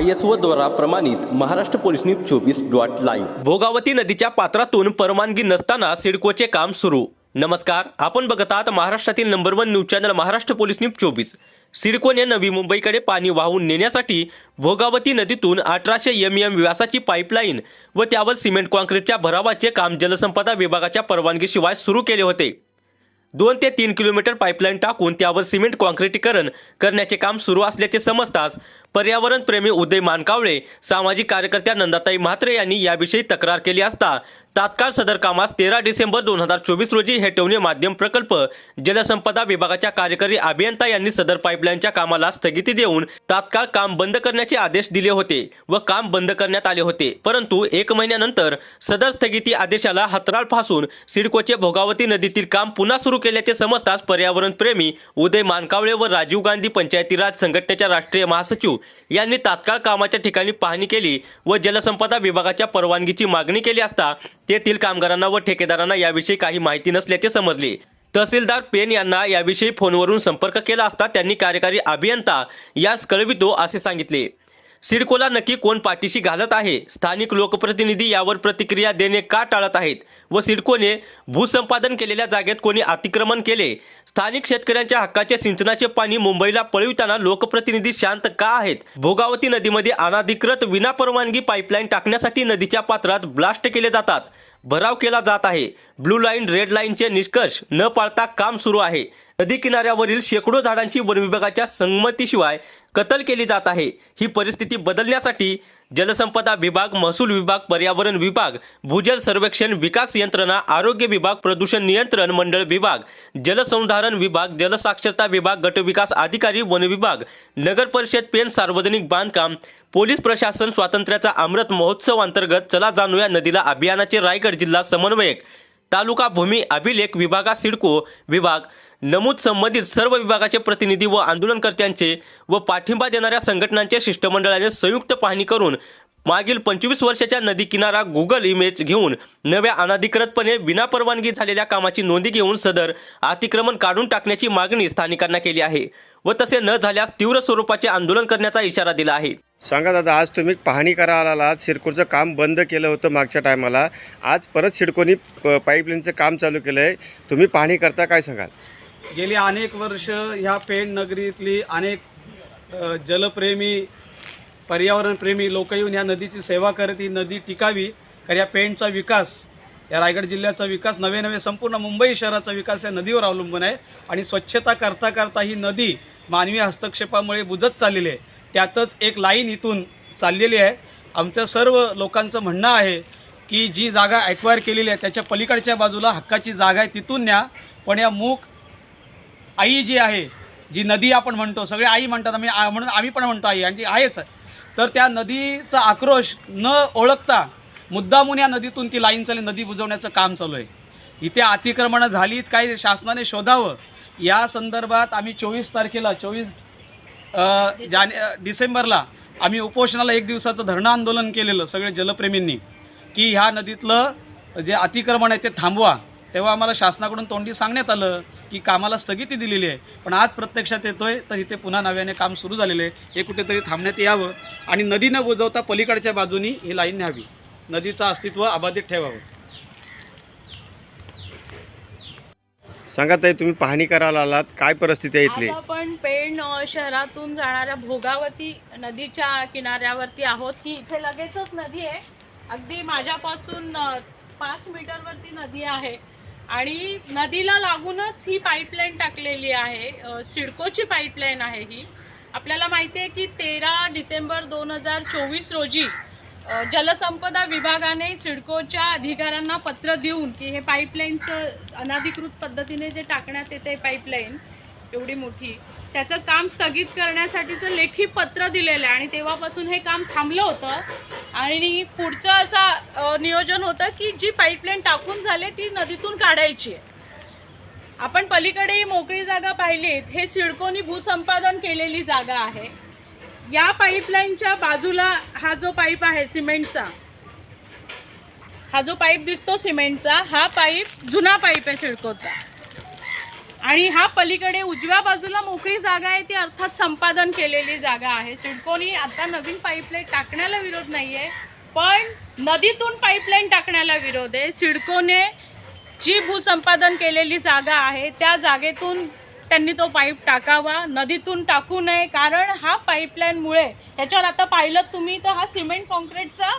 I S O द्वारा प्रमाणित Maharashtra police news चोवीस डॉट लाईव्ह भोगावती नदीच्या पात्रातून परवानगी नसताना सिडकोचे काम सुरू. नमस्कार आपण बघत आहात महाराष्ट्रातील number one news channel Maharashtra police news चोवीस. सिडकोने नवी मुंबईकडे पाणी वाहून नेण्यासाठी भोगावती नदीतून अठराशे एम एम व्यासाची पाईपलाईन व त्यावर सिमेंट कॉन्क्रीटच्या भरावाचे काम जलसंपदा विभागाच्या परवानगीशिवाय सुरू केले होते. दोन ते तीन किलोमीटर पाईपलाईन टाकून त्यावर सिमेंट कॉन्क्रिटीकरण करण्याचे काम सुरू असल्याचे समजताच पर्यावरण प्रेमी उदय मानकावळे सामाजिक कार्यकर्त्या नंदाताई म्हात्रे यांनी याविषयी तक्रार केली असता तात्काळ सदर कामास तेरा डिसेंबर दोन हजार चोवीस रोजी हेटवणे माध्यम प्रकल्प जलसंपदा विभागाच्या कार्यकारी अभियंता यांनी सदर पाईपलाईनच्या कामाला स्थगिती देऊन तात्काळ काम बंद करण्याचे आदेश दिले होते व काम बंद करण्यात आले होते. परंतु एक महिन्यानंतर सदर स्थगिती आदेशाला हतराळ फासून सिडकोचे भोगावती नदीतील काम पुन्हा सुरू केल्याचे समजताच पर्यावरण प्रेमी उदय मानकावळे व राजीव गांधी पंचायती राज संघटनेच्या राष्ट्रीय महासचिव यांनी तात्काळ कामाच्या ठिकाणी पाहणी केली व जलसंपदा विभागाच्या परवानगीची मागणी केली असता तेथील कामगारांना व ठेकेदारांना याविषयी काही माहिती नसल्याचे समजले. तहसीलदार पेन यांना याविषयी फोनवरून संपर्क केला असता त्यांनी कार्यकारी अभियंता यास कळवितो असे सांगितले. सिडकोला नक्की कोण पाठीशी घालत आहे? स्थानिक लोकप्रतिनिधी यावर प्रतिक्रिया देणे का टाळत आहेत? व सिडकोने भूसंपादन केलेल्या जागेत कोणी अतिक्रमण केले? स्थानिक शेतकऱ्यांच्या हक्काचे सिंचनाचे पाणी मुंबईला पळविताना लोकप्रतिनिधी शांत का आहेत? भोगावती नदीमध्ये अनाधिकृत विनापरवानगी पाईपलाईन टाकण्यासाठी नदीच्या पात्रात ब्लास्ट केले जातात. भराव केला जात आहे. ब्लू लाईन रेड लाईनचे निष्कर्ष न पाळता काम सुरू आहे. नदी किनाऱ्यावरील शेकडो झाडांची वन विभागाच्या संमतीशिवाय कतल केली जात आहे. ही परिस्थिती बदलण्यासाठी जलसंपदा विभाग महसूल विभाग पर्यावरण विभाग भूजल सर्वेक्षण विकास यंत्रणा आरोग्य विभाग प्रदूषण नियंत्रण मंडळ विभाग जलसंधारण विभाग जलसाक्षरता विभाग गटविकास अधिकारी वन विभाग नगर परिषद पेन सार्वजनिक बांधकाम पोलीस प्रशासन स्वातंत्र्याचा अमृत महोत्सव अंतर्गत चला जाणूया नदीला अभियानाचे रायगड जिल्हा समन्वयक तालुका भूमी अभिलेख विभागा सिडको विभाग. नमूद संबंधित सर्व विभागाचे प्रतिनिधी व आंदोलनकर्त्यांचे व पाठिंबा देणाऱ्या संघटनांचे शिष्टमंडळाने संयुक्त पाहणी करून मागील पंचवीस वर्षाच्या नदी किनारा गुगल इमेज घेऊन नव्या अनाधिकृतपणे विनापरवानगी झालेल्या कामाची नोंदी घेऊन सदर अतिक्रमण काढून टाकण्याची मागणी स्थानिकांना केली आहे व तसे न झाल्यास तीव्र स्वरूपाचे आंदोलन करण्याचा इशारा दिला आहे. सांगा दादा आज तुम्ही पाहणी करायला आलात सिडकोचं काम बंद केलं होतं मागच्या टायमाला. आज परत सिडकोनी प- पाईपलाईनचं काम चालू केलं आहे तुम्ही पाहणी करता काय सांगाल? गेली अनेक वर्ष ह्या पेण नगरीतली अनेक जलप्रेमी पर्यावरणप्रेमी लोक येऊन या नदीची सेवा करत ही नदी टिकावी. कारण या पेणचा विकास या रायगड जिल्ह्याचा विकास नवे नवे संपूर्ण मुंबई शहराचा विकास या नदीवर अवलंबून आहे. आणि स्वच्छता करता करता ही नदी मानवी हस्तक्षेपामुळे बुजत चाललेली आहे. त्यातच एक लाईन इथून चाललेली आहे. आमचं सर्व लोकांचं म्हणणं आहे की जी जागा ॲक्वायर केलेली आहे त्याच्या पलीकडच्या बाजूला हक्काची जागा आहे तिथून न्या. पण या मूक आई जी आहे जी नदी आपण म्हणतो सगळे आई म्हणतात आम्ही म्हणून आम्ही पण म्हणतो आई आणि ती आहेच. तर त्या नदीचा आक्रोश न ओळखता मुद्दामून या नदीतून ती लाईन चालली नदी बुजवण्याचं काम चालू आहे. इथे अतिक्रमणं झालीत काय शासनाने शोधावं. या संदर्भात आम्ही चोवीस तारखेला चोवीस जाने डिसेंबरला आम्ही उपोषणाला एक दिवसाचं धरणं आंदोलन केलेलं सगळे जलप्रेमींनी की ह्या नदीतलं जे अतिक्रमण आहे ते थांबवा. तेव्हा आम्हाला शासनाकडून तोंडी सांगण्यात आलं की कामाला स्थगिती दिलेली आहे. पण आज प्रत्यक्षात येतोय तर इथे पुन्हा नव्याने काम सुरू झालेलं आहे. हे कुठेतरी थांबण्यात यावं आणि नदी न बुजवता पलीकडच्या बाजूनी ही लाईन न्यावी. नदीचं अस्तित्व अबाधित ठेवावं. सांगा ताई तुम्ही पाहणी करायला आलात. काय परिस्थिती आहे इथली? आज आपण पेण अ, शहरातून जाणाऱ्या भोगावती नदीच्या किनाऱ्यावरती आहोत. ही इथे लगेचच नदी आहे. अगदी माझ्यापासून अ, पाच मीटरवरती नदी आहे. आणि नदीला लागूनच ही पाईपलाईन टाकलेली आहे. अ, सिडकोची पाईपलाईन आहे ही. आपल्याला माहिती आहे की तेरा डिसेंबर दोन हजार चोवीस रोजी जलसंपदा विभागाने सिडकोच्या अधिकाऱ्यांना पत्र देऊन की हे पाईपलाईनचं अनाधिकृत पद्धतीने जे टाकण्यात येते पाईपलाईन एवढी मोठी त्याचं काम स्थगित करण्यासाठीचं लेखी पत्र दिलेलं आहे. आणि तेव्हापासून हे काम थांबलं होतं. आणि पुढचं असं नियोजन होतं की जी पाईपलाईन टाकून झाले ती नदीतून काढायची आहे. आपण पलीकडे मोकळी जागा पाहिलीत. हे सिडकोनी भूसंपादन केलेली जागा आहे. या पाईपलाईनच्या बाजूला हा जो पाईप आहे सिमेंटचा हा जो पाईप दिसतो सिमेंटचा हा पाईप जुना पाईप आहे सिडकोचा. आणि हा पलीकडे उजव्या बाजूला मोकळी जागा आहे ती अर्थात संपादन केलेली जागा आहे. सिडकोनी आता नवीन पाईपलाईन टाकण्याला विरोध नाही आहे पण नदीतून पाईपलाईन टाकण्याला विरोध आहे. सिडकोने जी भूसंपादन केलेली जागा आहे त्या जागेतून त्यांनी तो पाईप टाकावा नदीतून टाकू नये कारण हा पाईपलाईनमुळे ह्याच्यावर आता पाहिलं तुम्ही तर हा सिमेंट कॉन्क्रीटचा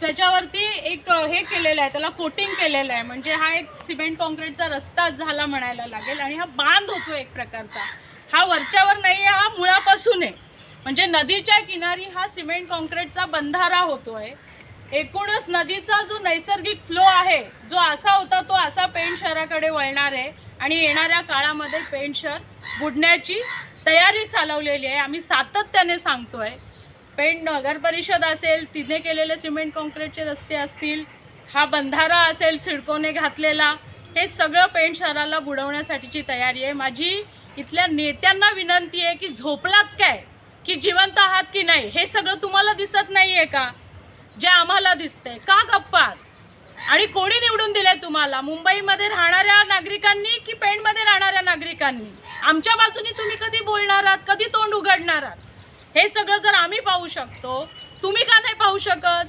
त्याच्यावरती एक हे केलेलं आहे त्याला कोटिंग केलेलं आहे. म्हणजे हा एक सिमेंट कॉन्क्रीटचा रस्ता झाला म्हणायला लागेल आणि हा बांध होतो एक प्रकारचा. हा वरच्यावर नाही आहे, हा मुळापासून आहे. म्हणजे नदीच्या किनारी हा सिमेंट कॉन्क्रीटचा बंधारा होतो आहे एकूणच नदीचा जो नैसर्गिक फ्लो आहे जो असा होता तो असा पेण शहराकडे वळणार आहे. आणि येणाऱ्या काळामध्ये पेंट शहर बुडण्याची तयारी चालवलेली आहे. आम्ही सातत्याने सांगतोय पेंट नगर परिषद असेल तिने केलेले सिमेंट कॉन्क्रीटचे रस्ते असतील हा बंधारा असेल सिडकोने घातलेला हे सगळं पेंट शहराला बुडवण्यासाठीची तयारी आहे. माझी इथल्या नेत्यांना विनंती आहे की झोपलात काय? की जिवंत आहात की नाही? हे सगळं तुम्हाला दिसत नाही आहे का? जे आम्हाला दिसतंय. का गप्पात? आणि कोणी निवडून दिले तुम्हाला? मुंबईमध्ये राहणाऱ्या नागरिकांनी की पेणमध्ये राहणाऱ्या नागरिकांनी? आमच्या बाजूनी तुम्ही कधी बोलणार आहात? कधी तोंड उघडणार आहात? हे सगळं जर आम्ही पाहू शकतो तुम्ही का नाही पाहू शकत?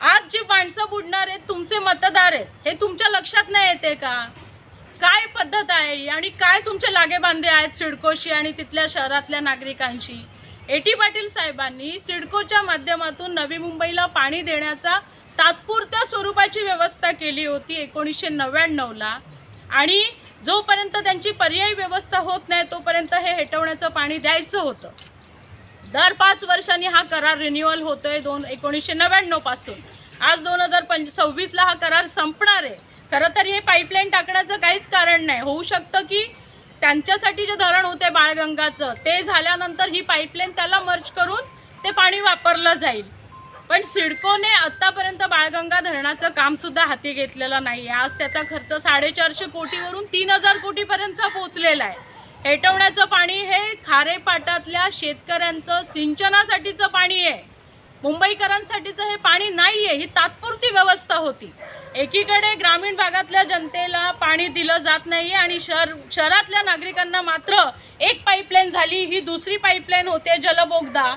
आज जी माणसं बुडणार आहेत तुमचे मतदार आहेत हे तुमच्या लक्षात नाही येते का? काय पद्धत आहे ही आणि काय तुमचे लागेबांधे आहेत सिडकोशी आणि तिथल्या शहरातल्या नागरिकांशी? ए टी पाटील साहेबांनी सिडकोच्या माध्यमातून नवी मुंबईला पाणी देण्याचा तात्पुरत्या स्वरूपाची व्यवस्था केली होती एकोणीसशे नव्याण्णवला. आणि जोपर्यंत त्यांची पर्यायी व्यवस्था होत नाही तोपर्यंत हे हेटवण्याचं पाणी द्यायचं होतं. दर पाच वर्षांनी हा करार रिन्युअल होतोय दोन एकोणीसशे नव्याण्णवपासून आज दोन हजार पंच सव्वीसला हा करार संपणार आहे. खरं तर हे पाईपलाईन टाकण्याचं काहीच कारण नाही. होऊ शकतं की त्यांच्यासाठी जे धरण होते बाळगंगाचं ते झाल्यानंतर ही पाईपलाईन त्याला मर्ज करून ते पाणी वापरलं जाईल. पण सिडकोने आत्तापर्यंत बाळगंगा धरणाचं कामसुद्धा हाती घेतलेलं नाही आज त्याचा खर्च साडेचारशे कोटीवरून तीन हजार कोटीपर्यंतचा पोचलेला आहे. हेटवण्याचं पाणी हे खारेपाटातल्या शेतकऱ्यांचं सिंचनासाठीचं पाणी आहे. मुंबईकरांसाठीचं हे पाणी नाही आहे ही तात्पुरती व्यवस्था होती. एकीकडे ग्रामीण भागातल्या जनतेला पाणी दिलं जात नाही आणि शहर शहरातल्या नागरिकांना मात्र एक पाईपलाईन झाली ही दुसरी पाईपलाईन होते जलबोगदा.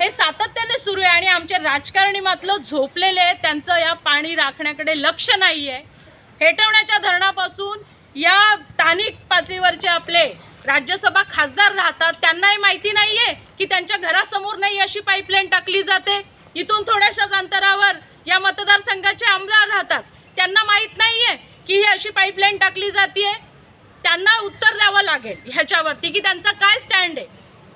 हे सातत्याने सुरू आहे आणि आमचे राजकारणी मात्र झोपलेले आहेत. त्यांचं या पाणी राखण्याकडे लक्ष नाही आहे हेटवण्याच्या धरणापासून या स्थानिक पातळीवरचे आपले राज्यसभा खासदार राहतात. त्यांनाही माहिती नाही आहे की त्यांच्या घरासमोर नाही अशी पाईपलाईन टाकली जाते. इथून थोड्याशाच अंतरावर या मतदारसंघाचे आमदार राहतात. त्यांना माहीत नाही आहे की ही अशी पाईपलाईन टाकली जाते त्यांना उत्तर द्यावं लागेल ह्याच्यावरती की त्यांचा काय स्टँड आहे.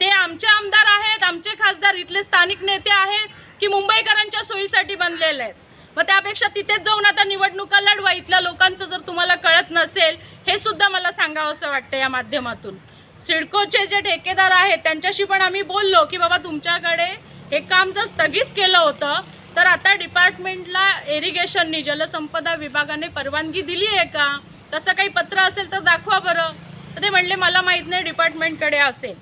ते आमचे आमदार आहेत आमचे खासदार इथले स्थानिक नेते आहेत की मुंबईकरांच्या सोयीसाठी बनलेले आहेत. मग त्यापेक्षा तिथेच जाऊन आता निवडणुका लढवा इथल्या लोकांचं जर तुम्हाला कळत नसेल हे सुद्धा मला सांगावं असं वाटतं या माध्यमातून. सिडकोचे जे ठेकेदार आहेत त्यांच्याशी पण आम्ही बोललो की बाबा तुमच्याकडे हे काम जर स्थगित केलं होतं तर आता डिपार्टमेंटला इरिगेशननी जलसंपदा विभागाने परवानगी दिली आहे का? तसं काही पत्र असेल तर दाखवा बरं. तर ते म्हणले मला माहीत नाही डिपार्टमेंटकडे असेल.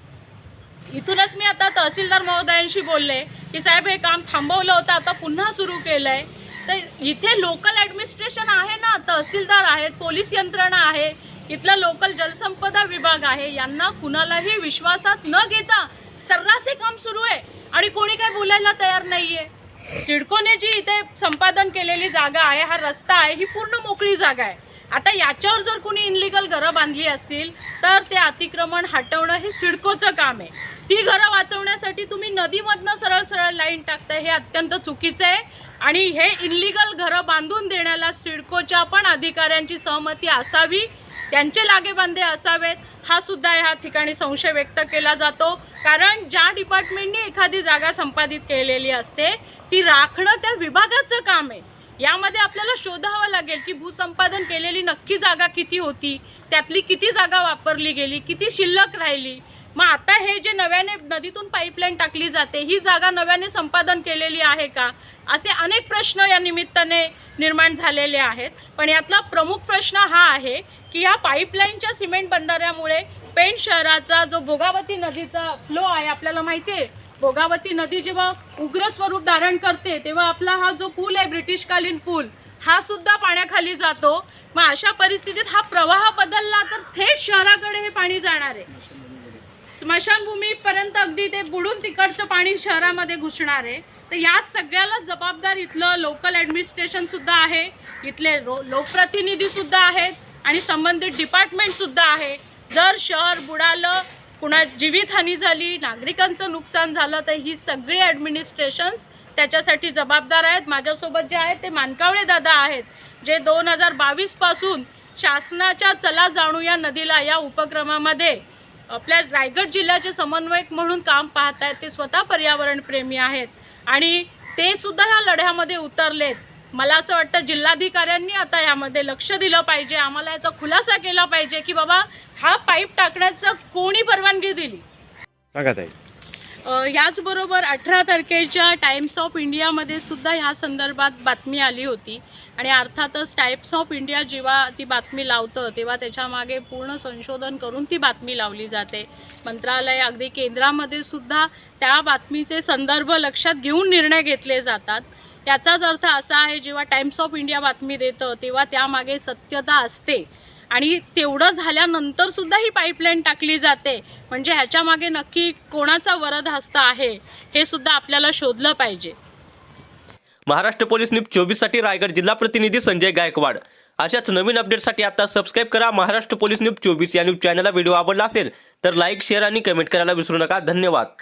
इथूनच मी आता तहसीलदार महोदयांशी बोलले की साहेब हे काम थांबवलं होतं आता पुन्हा सुरू केलं आहे तर इथे लोकल ॲडमिनिस्ट्रेशन आहे ना तहसीलदार आहेत पोलीस यंत्रणा आहे इथला लोकल जलसंपदा विभाग आहे यांना कुणालाही विश्वासात न घेता सर्रास हे काम सुरू आहे आणि कोणी काय बोलायला तयार नाही आहे सिडकोने जी इथे संपादन केलेली जागा आहे हा रस्ता आहे ही पूर्ण मोकळी जागा आहे. आता याच्यावर जर कुणी इनलिगल घरं बांधली असतील तर ते अतिक्रमण हटवणं हे सिडकोचं काम आहे. ती घरं वाचवण्यासाठी तुम्ही नदीमधनं सरळ सरळ लाईन टाकताय हे अत्यंत चुकीचं आहे. आणि हे इनलिगल घरं बांधून देण्याला सिडकोच्या पण अधिकाऱ्यांची सहमती असावी त्यांचे लागेबांधे असावेत हा सुद्धा ह्या ठिकाणी संशय व्यक्त केला जातो. कारण ज्या डिपार्टमेंटने एखादी जागा संपादित केलेली असते ती राखणं त्या विभागाचं काम आहे. यामध्ये आपल्याला शोधावं लागेल की भूसंपादन केलेली नक्की जागा किती होती त्यातली किती जागा वापरली गेली किती शिल्लक राहिली. मग आता हे जे नव्याने नदीतून पाईपलाईन टाकली जाते ही जागा नव्याने संपादन केलेली आहे का? असे अनेक प्रश्न या निमित्ताने निर्माण झालेले आहेत. पण यातला प्रमुख प्रश्न हा आहे की या पाईपलाईनच्या सिमेंट बंधाऱ्यामुळे पेण शहराचा जो भोगावती नदीचा फ्लो आहे आपल्याला माहिती आहे? भोगावती नदी जेव्हा उग्र स्वरूप धारण करते तेव्हा आपला हा जो पूल आहे ब्रिटिशकालीन पूल हा सुद्धा पाण्याखाली जातो. मग अशा परिस्थितीत हा प्रवाह बदलला तर थेट शहराकडे हे पाणी जाणार आहे. स्मशानभूमीपर्यंत अगदी ते बुडून तिकडचं पाणी शहरामध्ये घुसणार आहे. तर या सगळ्याला जबाबदार इथलं लोकल ॲडमिनिस्ट्रेशन सुद्धा आहे. इथले लो लोकप्रतिनिधीसुद्धा आहेत. आणि संबंधित डिपार्टमेंटसुद्धा आहे. जर शहर बुडालं कुणा जीवितहानी झाली नागरिकांचं नुकसान झालं तर ही सगळी ॲडमिनिस्ट्रेशन्स त्याच्यासाठी जबाबदार आहेत. माझ्यासोबत जे आहेत ते मानकावळे दादा आहेत जे दोन हजार बावीसपासून शासनाच्या चला जाणूया नदीला या उपक्रमामध्ये आपल्या रायगड जिल्ह्याचे समन्वयक म्हणून काम पाहत आहेत ते स्वतः पर्यावरणप्रेमी आहेत. आणि ते सुद्धा ह्या लढ्यामध्ये उतरलेत. मला असं वाटतं जिल्हाधिकाऱ्यांनी आता यामध्ये लक्ष दिलं पाहिजे आम्हाला याचा खुलासा केला पाहिजे की बाबा हा पाईप टाकण्याचं कोणी परवानगी दिली? सांगा ताई. अ, याचबरोबर अठरा तारखेच्या टाइम्स ऑफ इंडियामध्ये सुद्धा ह्या संदर्भात बातमी आली होती. आणि अर्थातच टाइम्स ऑफ इंडिया जेव्हा ती बातमी लावतं तेव्हा त्याच्यामागे पूर्ण संशोधन करून ती बातमी लावली जाते. मंत्रालय अगदी केंद्रामध्ये सुद्धा त्या बातमीचे संदर्भ लक्षात घेऊन निर्णय घेतले जातात. याचाच अर्थ असा आहे जेव्हा टाइम्स ऑफ इंडिया बातमी देतं तेव्हा त्यामागे सत्यता असते. आणि तेवढं झाल्यानंतर सुद्धा ही पाईपलाईन टाकली जाते. म्हणजे ह्याच्या मागे नक्की कोणाचा वरद हस्त आहे हे सुद्धा आपल्याला शोधलं पाहिजे. महाराष्ट्र पोलीस न्यूज चोवीससाठी रायगड जिल्हा प्रतिनिधी संजय गायकवाड. अशाच नवीन अपडेटसाठी आता सबस्क्राईब करा महाराष्ट्र पोलीस न्यूज चोवीस या न्यूज चॅनलला व्हिडिओ आवडला असेल तर लाईक शेअर आणि कमेंट करायला विसरू नका. धन्यवाद.